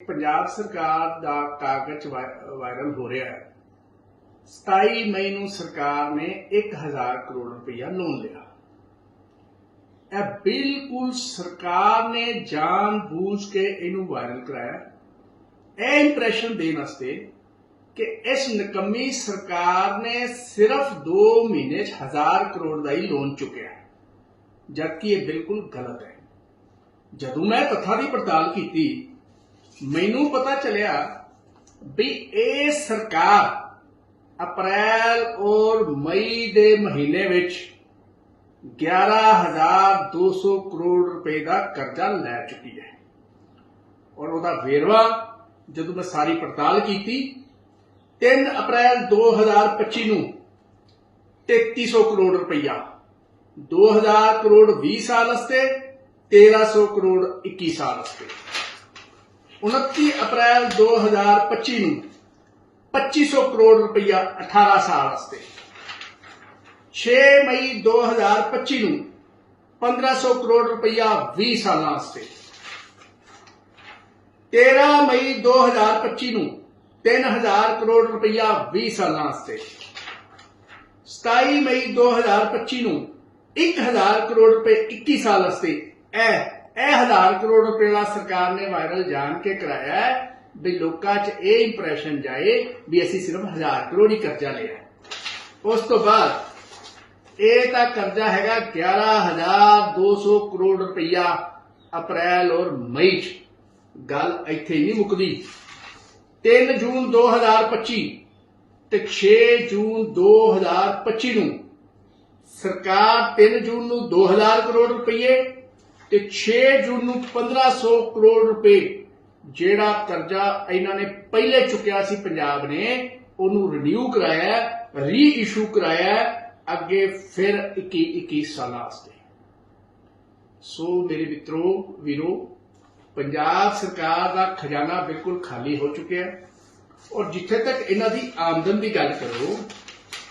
ਪੰਜਾਬ ਸਰਕਾਰ ਦਾ ਕਾਗਜ਼ ਵਾਇਰਲ ਹੋ ਰਿਹਾ ਹੈ। 27 ਮਈ ਨੂੰ ਸਰਕਾਰ ਨੇ 1000 ਕਰੋੜ ਰੁਪਇਆ ਲੋਨ ਲਿਆ। ਇਹ ਬਿਲਕੁਲ ਸਰਕਾਰ ਨੇ ਜਾਣ ਬੂਝ ਕੇ ਇਹਨੂੰ ਵਾਇਰਲ ਕਰਾਇਆ। ਇਹ ਇੰਪ੍ਰੈਸ਼ਨ ਦੇਣ ਵਾਸਤੇ ਕਿ ਇਸ ਨਕਮੀ ਸਰਕਾਰ ਨੇ ਸਿਰਫ 2 ਮਹੀਨੇ 'ਚ 1000 ਕਰੋੜ ਦਾ ਹੀ ਲੋਨ ਚੁੱਕਿਆ ਜਦਕਿ ਇਹ ਬਿਲਕੁਲ ਗਲਤ ਹੈ। ਜਦੋਂ ਮੈਂ ਕਥਾ ਦੀ ਪੜਤਾਲ ਕੀਤੀ ਮੈਨੂੰ ਪਤਾ ਚੱਲਿਆ ਵੀ ਇਹ ਸਰਕਾਰ ਅਪ੍ਰੈਲ ਔਰ ਮਈ ਦੇ ਮਹੀਨੇ ਵਿੱਚ 11200 ਕਰੋੜ ਰੁਪਏ ਦਾ ਕਰਜ਼ਾ ਲੈ ਚੁੱਕੀ ਹੈ। ਔਰ ਉਹਦਾ ਵੇਰਵਾ ਜਦੋਂ ਮੈਂ ਸਾਰੀ ਪੜਤਾਲ ਕੀਤੀ 3 ਅਪ੍ਰੈਲ 2025 ਨੂੰ 3300 ਕਰੋੜ ਰੁਪਈਆ 2000 ਕਰੋੜ 20 ਸਾਲ ਵਾਸਤੇ 1300 ਕਰੋੜ 21 ਸਾਲ ਵਾਸਤੇ। 29 ਅਪ੍ਰੈਲ 2025 ਨੂੰ 2500 ਕਰੋੜ ਰੁਪਇਆ 18 ਸਾਲ ਵਾਸਤੇ। 6 ਮਈ 2025 ਨੂੰ 1500 ਕਰੋੜ ਰੁਪਇਆ 20 ਸਾਲਾਂ ਵਾਸਤੇ। 13 ਮਈ 2025 ਨੂੰ 3000 ਕਰੋੜ ਰੁਪਇਆ 20 ਸਾਲਾਂ ਵਾਸਤੇ। 27 ਮਈ 2025 ਨੂੰ 1000 ਕਰੋੜ ਰੁਪਏ 21 ਸਾਲ ਵਾਸਤੇ ਇਹ ਇਹ ਹਜ਼ਾਰ ਕਰੋੜ ਰੁਪਏ ਦਾ ਸਰਕਾਰ ਨੇ ਵਾਇਰਲ ਜਾਣ ਕੇ ਕਰਾਇਆ ਵੀ ਲੋਕਾਂ 'ਚ ਇਹ ਇੰਪ੍ਰੈਸ਼ਨ ਜਾਏ ਵੀ ਅਸੀਂ ਸਿਰਫ ਹਜ਼ਾਰ ਕਰੋੜ ਹੀ ਕਰਜ਼ਾ ਲਿਆ ਉਸ ਤੋਂ ਬਾਅਦ ਇਹ ਤਾਂ ਕਰਜ਼ਾ ਹੈਗਾ 11200 ਕਰੋੜ ਰੁਪਈਆ ਅਪ੍ਰੈਲ ਔਰ ਮਈ 'ਚ। ਗੱਲ ਇੱਥੇ ਹੀ ਨਹੀਂ ਮੁੱਕਦੀ। 3 ਜੂਨ 2025 ਤੇ 6 ਜੂਨ 2025 ਨੂੰ ਸਰਕਾਰ 3 ਜੂਨ ਨੂੰ 2000 ਕਰੋੜ ਰੁਪਏ ਤੇ 6 ਜੂਨ ਨੂੰ 1500 ਕਰੋੜ ਰੁਪਏ ਜਿਹੜਾ ਕਰਜ਼ਾ ਇਹਨਾਂ ਨੇ ਪਹਿਲੇ ਚੁੱਕਿਆ ਸੀ ਪੰਜਾਬ ਨੇ ਉਹਨੂੰ ਰਿਨਿਊ ਕਰਾਇਆ ਰੀਇਸ਼ੂ ਕਰਾਇਆ ਅੱਗੇ ਫਿਰ 21 21 ਸਾਲਾਂ ਵਾਸਤੇ। ਸੋ ਮੇਰੇ ਮਿੱਤਰੋ ਵੀਰੋ ਪੰਜਾਬ ਸਰਕਾਰ ਦਾ ਖਜ਼ਾਨਾ ਬਿਲਕੁਲ ਖਾਲੀ ਹੋ ਚੁੱਕਿਆ ਹੈ। ਔਰ ਜਿੱਥੇ ਤੱਕ ਇਹਨਾਂ ਦੀ ਆਮਦਨ ਦੀ ਗੱਲ ਕਰੋ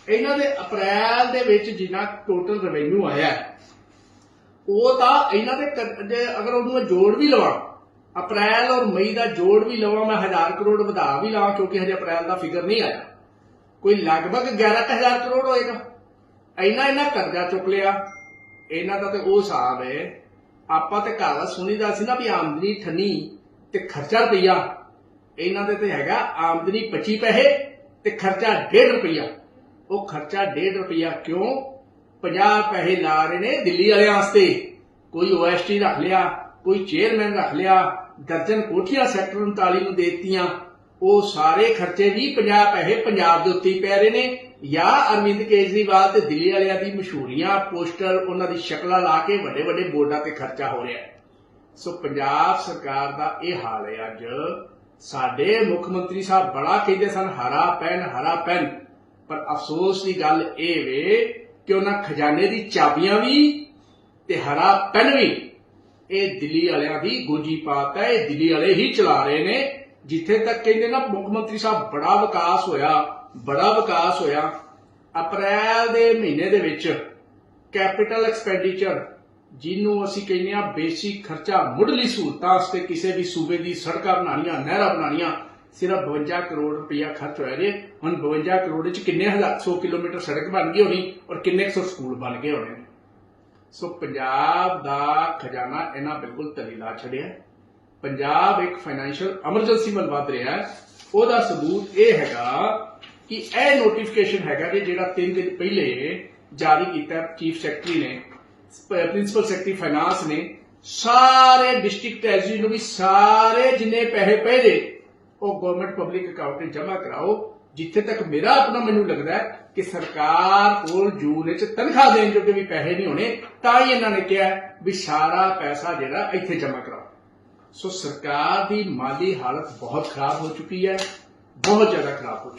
ਇਹਨਾਂ ਦੇ ਅਪ੍ਰੈਲ ਦੇ ਵਿੱਚ ਜਿੰਨਾ ਟੋਟਲ ਰੈਵਨਿਊ ਆਇਆ ਹੈ, ਉਹ ਤਾਂ ਇਹਨਾਂ ਦੇ ਜੇ ਅਗਰ ਉਹਨੂੰ ਜੋੜ ਵੀ ਲਵਾਂ, ਅਪ੍ਰੈਲ ਔਰ ਮਈ ਦਾ ਜੋੜ ਵੀ ਲਵਾਂ, ਮੈਂ 1000 ਕਰੋੜ ਵਧਾ ਵੀ ਲਵਾਂ, ਕਿਉਂਕਿ ਹਜੇ ਅਪ੍ਰੈਲ ਦਾ ਫਿਗਰ ਨਹੀਂ ਆਇਆ। ਕੋਈ ਲਗਭਗ 11000 ਕਰੋੜ ਹੋਏਗਾ। ਇੰਨਾ ਇਹਨਾਂ ਕਰਜ਼ਾ ਚੁੱਕ ਲਿਆ। ਇਹਨਾਂ ਦਾ ਤੇ ਉਹ ਹਿਸਾਬ ਹੈ, ਆਪਾਂ ਤੇ ਘਰ ਦਾ ਸੁਣੀਦਾ ਸੀ ਨਾ ਵੀ ਆਮਦਨੀ ਠੰਨੀ ਤੇ ਖਰਚਾ ਰੁਪਈਆ। ਇਹਨਾਂ ਦੇ ਤੇ ਹੈਗਾ ਆਮਦਨੀ 25 ਪੈਸੇ ਤੇ ਖਰਚਾ 1.5 ਰੁਪਈਆ। ਉਹ ਖਰਚਾ 1.5 ਰੁਪਈਆ ਕਿਉਂ? 50 ਪੈਸੇ ਲਾ ਰਹੇ ਨੇ ਦਿੱਲੀ ਵਾਲਿਆਂ ਵਾਸਤੇ। ਕੋਈ ਓਐਸਟੀ ਰੱਖ ਲਿਆ, ਕੋਈ ਚੇਅਰਮੈਨ ਰੱਖ ਲਿਆ, ਦਰਜਨ ਕੋਠੀਆਂ ਸੈਕਟਰ 39 ਨੂੰ ਦੇ ਉਹ ਸਾਰੇ ਖਰਚੇ ਵੀ 50 ਪੈਸੇ ਪੰਜਾਬ ਦੇ ਉੱਤੇ ਪੈ ਰਹੇ ਨੇ। ਜਾਂ ਅਰਵਿੰਦ ਕੇਜਰੀਵਾਲ ਤੇ ਦਿੱਲੀ ਵਾਲਿਆਂ ਦੀ ਮਸ਼ਹੂਰੀਆਂ ਪੋਸਟਰ, ਉਹਨਾਂ ਦੀ ਸ਼ਕਲਾਂ ਲਾ ਕੇ ਵੱਡੇ ਵੱਡੇ ਬੋਰਡਾਂ ਤੇ ਖਰਚਾ ਹੋ ਰਿਹਾ ਸੋ ਪੰਜਾਬ ਸਰਕਾਰ ਦਾ ਇਹ ਹਾਲ ਹੈ ਅੱਜ। ਸਾਡੇ ਮੁੱਖ ਮੰਤਰੀ ਸਾਹਿਬ ਬੜਾ ਕਹਿੰਦੇ ਸਨ, ਹਰਾ ਪੈਨ ਹਰਾ ਪੈਨ। ਪਰ ਅਫਸੋਸ ਦੀ ਗੱਲ ਇਹ ਵੇ ਕਿ ਉਹਨਾਂ ਖਜ਼ਾਨੇ ਦੀ ਚਾਬੀਆਂ ਵੀ ਤੇ ਹਰਾ ਪੈਨ ਵੀ। ਇਹ ਦਿੱਲੀ ਵਾਲਿਆਂ ਦੀ ਗੂੰਜੀ ਪਾਤ ਹੈ, ਇਹ ਦਿੱਲੀ ਵਾਲੇ ਹੀ ਚਲਾ ਰਹੇ ਨੇ। ਜਿੱਥੇ ਤੱਕ ਕਹਿੰਦੇ ਨਾ, ਮੁੱਖ ਮੰਤਰੀ ਸਾਹਿਬ ਬੜਾ ਵਿਕਾਸ ਹੋਇਆ, ਬੜਾ ਵਿਕਾਸ ਹੋਇਆ। ਅਪ੍ਰੈਲ ਦੇ ਮਹੀਨੇ ਦੇ ਵਿੱਚ ਕੈਪੀਟਲ ਐਕਸਪੈਂਡੀਚਰ, ਜਿਹਨੂੰ ਅਸੀਂ ਕਹਿੰਦੇ ਆ ਬੇਸਿਕ ਖਰਚਾ, ਮੁੱਢਲੀ ਸਹੂਲਤਾਂ ਵਾਸਤੇ ਕਿਸੇ ਵੀ ਸੂਬੇ ਦੀ ਸੜਕਾਂ ਬਣਾਉਣੀਆਂ, ਨਹਿਰਾਂ ਬਣਾਉਣੀਆਂ ਸਿਰਫ 52 ਕਰੋੜ ਰੁਪਇਆ ਖਰਚ ਹੋਇਆ ਜੇ। ਹੁਣ 52 ਕਰੋੜ ਵਿੱਚ ਕਿੰਨੇ ਹਜ਼ਾਰ 100 ਕਿਲੋਮੀਟਰ ਸੜਕ ਬਣ ਗਈ ਹੋਣੀ ਔਰ ਕਿੰਨੇ ਸੌ ਸਕੂਲ ਬਣ ਗਏ ਹੋਣੇ ਸੋ ਪੰਜਾਬ ਦਾ ਖਜ਼ਾਨਾ ਇਹਨਾਂ ਬਿਲਕੁਲ ਤਲੀਲਾ ਛੜਿਆ ਪੰਜਾਬ ਇੱਕ ਫਾਈਨੈਂਸ਼ੀਅਲ ਐਮਰਜੈਂਸੀ ਵੱਲ ਵੱਧ ਰਿਹਾ ਹੈ। ਉਹਦਾ ਸਬੂਤ ਇਹ ਹੈਗਾ ਕਿ ਇਹ ਨੋਟੀਫਿਕੇਸ਼ਨ ਹੈਗਾ ਕਿ ਜਿਹੜਾ 3 ਦਿਨ ਪਹਿਲੇ ਜਾਰੀ ਕੀਤਾ ਚੀਫ ਸੈਕਟਰੀ ਨੇ ਪ੍ਰਿੰਸੀਪਲ ਸੈਕਟਰੀ ਫਾਈਨਾਂਸ ਨੇ, ਸਾਰੇ ਡਿਸਟ੍ਰਿਕਟ ਟ੍ਰੈਜਰੀ ਨੂੰ ਵੀ ਸਾਰੇ ਜਿੰਨੇ ਪੈਸੇ ਪਏ ਨੇ ਉਹ ਗਵਰਨਮੈਂਟ ਪਬਲਿਕ ਅਕਾਊਂਟ 'ਚ ਜਮ੍ਹਾਂ ਕਰਾਓ, ਜਿੱਥੇ ਤੱਕ ਮੇਰਾ ਆਪਣਾ ਮੈਨੂੰ ਲੱਗਦਾ ਹੈ ਕਿ ਸਰਕਾਰ ਕੋਲ ਜੂਨ ਵਿੱਚ ਤਨਖਾਹ ਦੇਣ ਜੋਗੇ ਵੀ ਪੈਸੇ ਨਹੀਂ ਹੋਣੇ, ਤਾਂ ਹੀ ਇਹਨਾਂ ਨੇ ਕਿਹਾ ਵੀ ਸਾਰਾ ਪੈਸਾ ਜਿਹੜਾ ਇੱਥੇ ਜਮ੍ਹਾਂ ਕਰਾਓ। ਸੋ ਸਰਕਾਰ ਦੀ ਮਾਲੀ ਹਾਲਤ ਬਹੁਤ ਖਰਾਬ ਹੋ ਚੁੱਕੀ ਹੈ, ਬਹੁਤ ਜ਼ਿਆਦਾ ਖਰਾਬ ਹੋ।